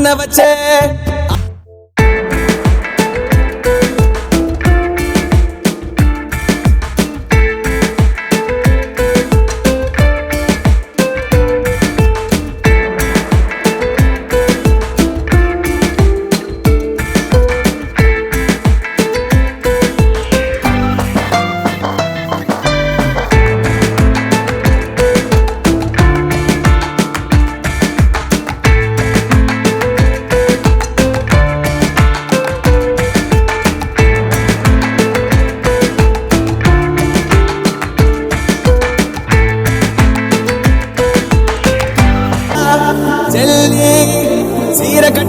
అన్న వచ్చే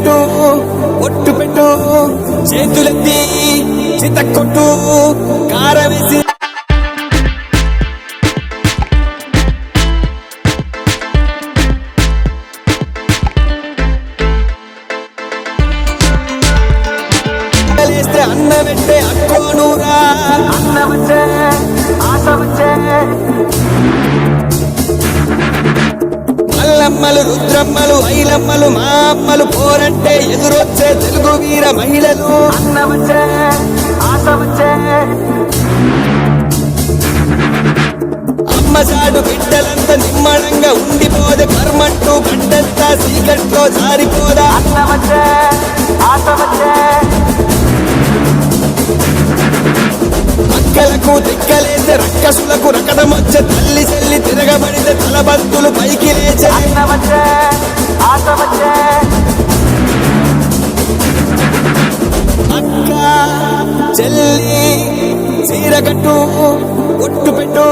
పెట్టు ఒట్టు పెట్టు చేతులెత్తి చిత కొట్టు కారవేసి లేస్తే అన్న పెట్టే అక్కోనూరా అన్న వచ్చే ఆశ వచ్చే. మల్లమ్మలు రుద్రమ్మలు ఐలమ్మలు మా అమ్మలు పోరంటే ఎదురొచ్చే తెలుగు వీర మహిళలు. అన్న వచ్చే ఆశ వచ్చే. అమ్మ చాడు బిడ్డలంతా నిమ్మడంగా ఉండిపోదే. కర్మంటూ గడ్డంతా సీకట్లో జారిపోదా? అన్న వచ్చే ఆశ వచ్చే. అక్కలకు తిక్కలేసే రక్కసులకు రకటమొచ్చే తల్లి చెల్లి తిరగబడితే తలబంతులు పైకి లేచే. అక్క చెల్లి చీర కట్టు ఒట్టు పెట్టు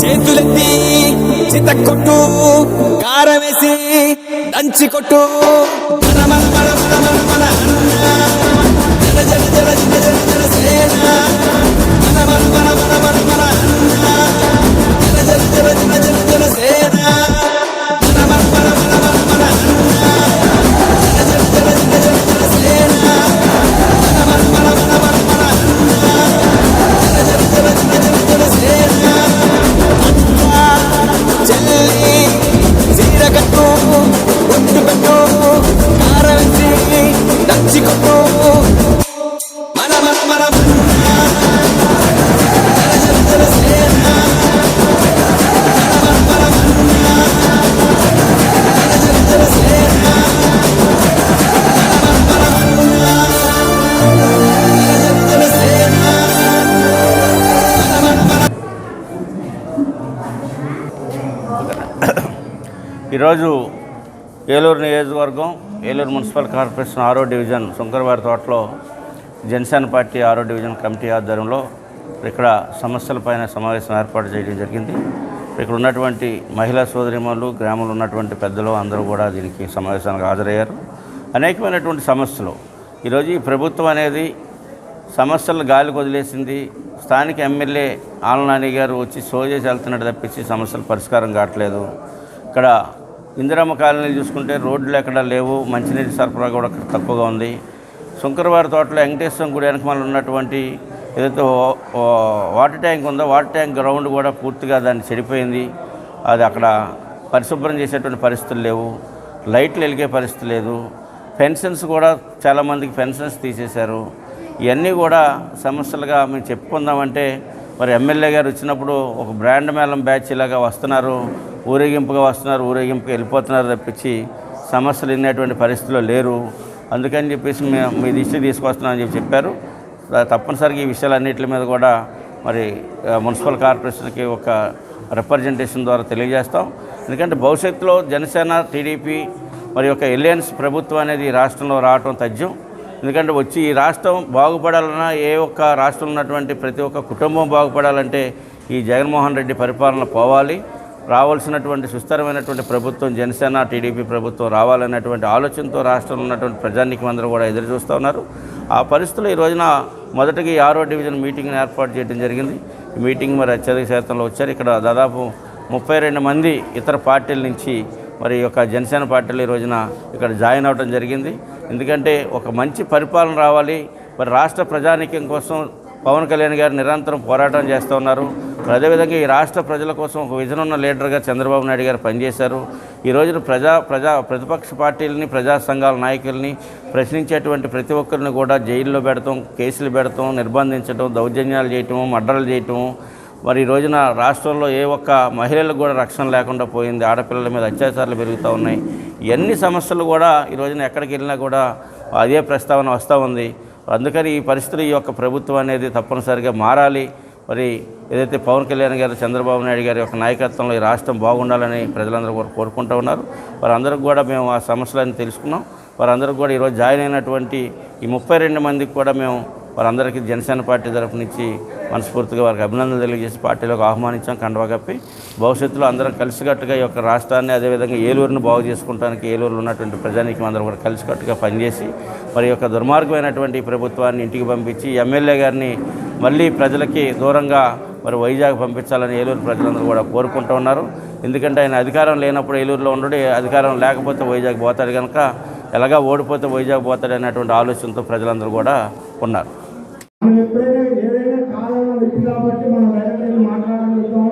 చేతులెత్తి చిత కొట్టు కారం వేసి దంచి కొట్టు. మన మన మన మన మన మన అన్న జన జన ఈరోజు ఏలూరు నియోజకవర్గం ఏలూరు మున్సిపల్ కార్పొరేషన్ ఆరో డివిజన్ శంకరవారి తోటలో జనసేన పార్టీ ఆరో డివిజన్ కమిటీ ఆధ్వర్యంలో ఇక్కడ సమస్యలపైన సమావేశం ఏర్పాటు చేయడం జరిగింది. ఇక్కడ ఉన్నటువంటి మహిళా సోదరిమలు గ్రామంలో ఉన్నటువంటి పెద్దలు అందరూ కూడా దీనికి సమావేశానికి హాజరయ్యారు. అనేకమైనటువంటి సమస్యలు. ఈరోజు ఈ ప్రభుత్వం అనేది సమస్యలు గాలికి వదిలేసింది స్థానిక ఎమ్మెల్యే ఆలనాని గారు వచ్చి షో చేసి వెళ్తున్నట్టు తప్పించి సమస్యలు పరిష్కారం కావట్లేదు. ఇక్కడ ఇందిరమ్మ కాలనీలు చూసుకుంటే రోడ్లు ఎక్కడ లేవు మంచినీటి సరఫరా కూడా తక్కువగా ఉంది. శంకరవారి తోటలో వెంకటేశ్వరం గుడి వెనకమాల ఉన్నటువంటి ఏదైతే వాటర్ ట్యాంక్ ఉందో వాటర్ ట్యాంక్ గ్రౌండ్ కూడా పూర్తిగా దాన్ని చెడిపోయింది. అది అక్కడ పరిశుభ్రం చేసేటువంటి పరిస్థితులు లేవు. లైట్లు వెలిగే పరిస్థితి లేదు. పెన్షన్స్ కూడా చాలామందికి పెన్షన్స్ తీసేశారు. ఇవన్నీ కూడా సమస్యలుగా మేము చెప్పుకుందామంటే మరి ఎమ్మెల్యే గారు వచ్చినప్పుడు ఒక బ్రాండ్ మేళం బ్యాచ్ ఇలాగా వస్తున్నారు ఊరేగింపుగా వస్తున్నారు ఊరేగింపుగా వెళ్ళిపోతున్నారు తప్పించి సమస్యలు ఇన్నటువంటి పరిస్థితిలో లేరు. అందుకని చెప్పేసి మేము మీ దృష్టికి తీసుకొస్తున్నామని చెప్పి చెప్పారు. తప్పనిసరిగా ఈ విషయాలన్నింటి మీద కూడా మరి మున్సిపల్ కార్పొరేషన్కి ఒక రిప్రజెంటేషన్ ద్వారా తెలియజేస్తాం. ఎందుకంటే భవిష్యత్తులో జనసేన టీడీపీ మరి యొక్క ఎలియన్స్ ప్రభుత్వం అనేది రాష్ట్రంలో రావటం తథ్యం. ఎందుకంటే వచ్చి ఈ రాష్ట్రం బాగుపడాలన్నా ఏ ఒక్క రాష్ట్రంలో ఉన్నటువంటి ప్రతి ఒక్క కుటుంబం బాగుపడాలంటే ఈ జగన్మోహన్ రెడ్డి పరిపాలన పోవాలి. రావాల్సినటువంటి సుస్థిరమైనటువంటి ప్రభుత్వం జనసేన టీడీపీ ప్రభుత్వం రావాలనేటువంటి ఆలోచనతో రాష్ట్రంలో ఉన్నటువంటి ప్రజానికి అందరూ కూడా ఎదురు చూస్తూ ఉన్నారు. ఆ పరిస్థితుల్లో ఈ రోజున మొదటగా ఆరో డివిజన్ మీటింగ్ని ఏర్పాటు చేయడం జరిగింది. ఈ మీటింగ్ మరి అత్యధిక శాతంలో వచ్చారు. ఇక్కడ దాదాపు ముప్పై రెండు మంది ఇతర పార్టీల నుంచి మరి ఈ యొక్క జనసేన పార్టీలు ఈ రోజున ఇక్కడ జాయిన్ అవ్వడం జరిగింది. ఎందుకంటే ఒక మంచి పరిపాలన రావాలి. మరి రాష్ట్ర ప్రజానీక్యం కోసం పవన్ కళ్యాణ్ గారు నిరంతరం పోరాటం చేస్తూ ఉన్నారు. అదేవిధంగా ఈ రాష్ట్ర ప్రజల కోసం ఒక విజన్ ఉన్న లీడర్గా చంద్రబాబు నాయుడు గారు పనిచేశారు. ఈ రోజున ప్రజా ప్రజా ప్రతిపక్ష పార్టీలని ప్రజా సంఘాల నాయకుల్ని ప్రశ్నించేటువంటి ప్రతి ఒక్కరిని కూడా జైల్లో పెడతాం కేసులు పెడతాం నిర్బంధించడం దౌర్జన్యాలు చేయటం మర్డర్లు చేయటం మరి ఈ రోజున రాష్ట్రంలో ఏ ఒక్క మహిళలకు కూడా రక్షణ లేకుండా పోయింది. ఆడపిల్లల మీద అత్యాచారాలు పెరుగుతూ ఉన్నాయి. ఎన్ని సమస్యలు కూడా ఈ రోజున ఎక్కడికి వెళ్ళినా కూడా అదే ప్రస్తావన వస్తూ ఉంది. అందుకని ఈ పరిస్థితులు ఈ యొక్క ప్రభుత్వం అనేది తప్పనిసరిగా మారాలి. మరి ఏదైతే పవన్ కళ్యాణ్ గారు చంద్రబాబు నాయుడు గారి యొక్క నాయకత్వంలో ఈ రాష్ట్రం బాగుండాలని ప్రజలందరూ కూడా కోరుకుంటూ ఉన్నారు. వారందరికీ కూడా మేము ఆ సమస్యలన్నీ తెలుసుకున్నాం. వారందరికీ కూడా ఈరోజు జాయిన్ అయినటువంటి ఈ ముప్పై రెండు మందికి కూడా మేము వారందరికీ జనసేన పార్టీ తరఫు నుంచి మనస్ఫూర్తిగా వారికి అభినందనలు తెలియజేసి పార్టీలోకి ఆహ్వానించాం కండవా కప్పి. భవిష్యత్తులో అందరం కలిసికట్టుగా ఈ యొక్క రాష్ట్రాన్ని అదేవిధంగా ఏలూరుని బాగు చేసుకోవడానికి ఏలూరులో ఉన్నటువంటి ప్రజానికి అందరం కూడా కలిసికట్టుగా పనిచేసి మరి యొక్క దుర్మార్గమైనటువంటి ప్రభుత్వాన్ని ఇంటికి పంపించి ఎమ్మెల్యే గారిని మళ్ళీ ప్రజలకి దూరంగా మరి వైజాగ్ పంపించాలని ఏలూరు ప్రజలందరూ కూడా కోరుకుంటూ ఉన్నారు. ఎందుకంటే ఆయన అధికారం లేనప్పుడు ఏలూరులో ఉండడు అధికారం లేకపోతే వైజాగ్ పోతాడు కనుక ఎలాగా ఓడిపోతే వైజాగ్ పోతాడు అనేటువంటి ఆలోచనతో ప్రజలందరూ కూడా ఉన్నారు. మనం ఎప్పుడైనా ఏదైనా కాలంలో వచ్చి కాబట్టి మనం డైరెక్ట్ వెళ్ళి మాట్లాడగలుగుతాం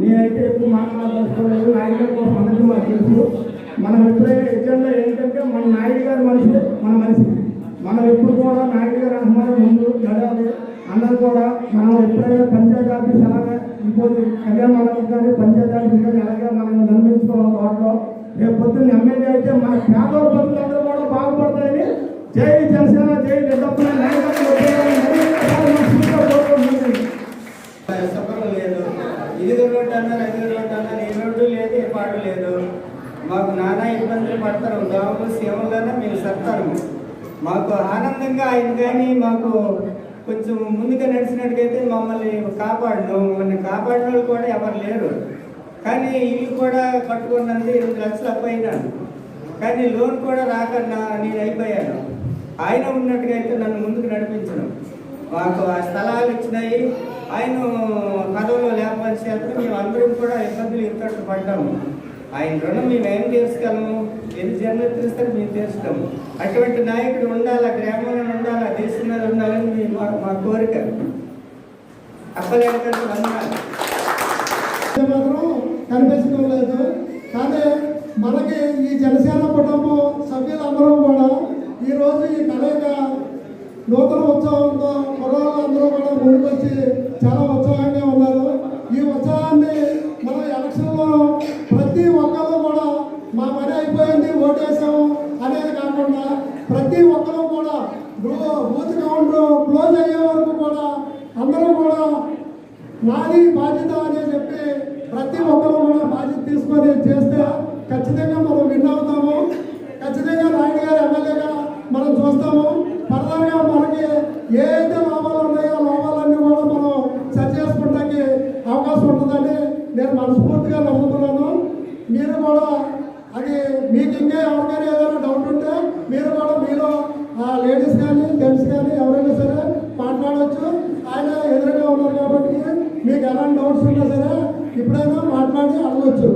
నేనైతే ఎప్పుడు మాట్లాడదలుచుకోలేదు. నాయుడు గారు మనకి మాకు తెలుసు. మనం ఎప్పుడైనా ఎజెండా ఏంటంటే మన నాయుడు గారి మనిషి మన మనిషి. మనం ఎప్పుడు కూడా నాయుడు గారి అనుమానం ముందు నడవాలి. అందరూ కూడా మనం ఎప్పుడైనా పంచాయతీ ఆఫీస్ అలాగే ఇంకోటి కళ్యాణ మండపం కానీ పంచాయతీ ఆఫీస్ కానీ అలాగే మనం నిర్మించుకోవాలి తోటలో రేపు పొద్దున్న ఎమ్మెల్యే అయితే మన పేదల బతుకులందరూ కూడా బాగుపడతాయని జై జనసేన జై నిజమైన నాయకత్వం లేదు లేదు. మాకు నానా ఇబ్బందులు పడతారు. దోమలు సీమలోనే మేము సత్తారు. మాకు ఆనందంగా ఆయన కానీ మాకు కొంచెం ముందుగా నడిచినట్టుగైతే మమ్మల్ని కాపాడను మమ్మల్ని కాపాడిన కూడా ఎవరు లేరు. కానీ ఇల్లు కూడా కట్టుకున్నది ఎనిమిది లక్షలు అప్పయినాను కానీ లోన్ కూడా రాకన్నా నేను అయిపోయాను. ఆయన ఉన్నట్టుగా అయితే నన్ను ముందుకు నడిపించడం. మాకు ఆ స్థలాలు ఇచ్చినాయి. ఆయన పదవులు లేకపోతే చేత మేము అందరం కూడా ఇబ్బందులు ఇద్దరు పడ్డాము. ఆయన రుణం మేము ఏం తీర్చగలము ఎన్ని జన్మలు తీస్తారు మేము తీర్చగలము అటువంటి నాయకుడు ఉండాలి? ఆ గ్రామంలో ఉండాలి? ఆ దేశం మీద ఉండాలని మీ మా మా కోరిక. అప్పలేక మాత్రం కనిపించడం లేదు కానీ మనకి ఈ జనసేన కుటుంబం సభ్యులందరూ కూడా ఈరోజు ఈ కలయిక నూతన ఉత్సవంలో కుర్రాళ్ళందరూ కూడా ముందుకొచ్చి చాలా ఉత్సాహంగా ఉన్నారు. ఈ ఉత్సాహాన్ని మనం ఎలక్షన్లో ప్రతి ఒక్కరు కూడా మా పని అయిపోయింది ఓటేసాము అనేది కాకుండా ప్రతి ఒక్కరు కూడా బూ- బూత్ కౌంటర్ క్లోజ్ అయ్యే వరకు కూడా అందరూ కూడా నాది బాధ్యత అని చెప్పి ప్రతి ఒక్కరు కూడా బాధ్యత తీసుకొని చేస్తే ఖచ్చితంగా మనం విన్ అవుతాము ఖచ్చితంగా నాయుడు గారు ఎమ్మెల్యేగా మనం చూస్తాము ఫర్దర్గా మనకి ఏ అయితే లాభాలు ఉన్నాయో ఆ లాభాలన్నీ కూడా మనం సెట్ చేసుకోవడానికి అవకాశం ఉంటుందని నేను మనస్ఫూర్తిగా నమ్ముతున్నాను మీరు కూడా అది మీకు ఇంకా ఎవరికైనా ఏదైనా డౌట్ ఉంటే మీరు కూడా మీలో లేడీస్ కానీ జెంట్స్ కానీ ఎవరైనా సరే మాట్లాడవచ్చు ఆయన ఎదురుగా ఉన్నారు కాబట్టి మీకు ఎలాంటి డౌట్స్ ఉన్నా సరే ఇప్పుడైనా మాట్లాడి అడగవచ్చు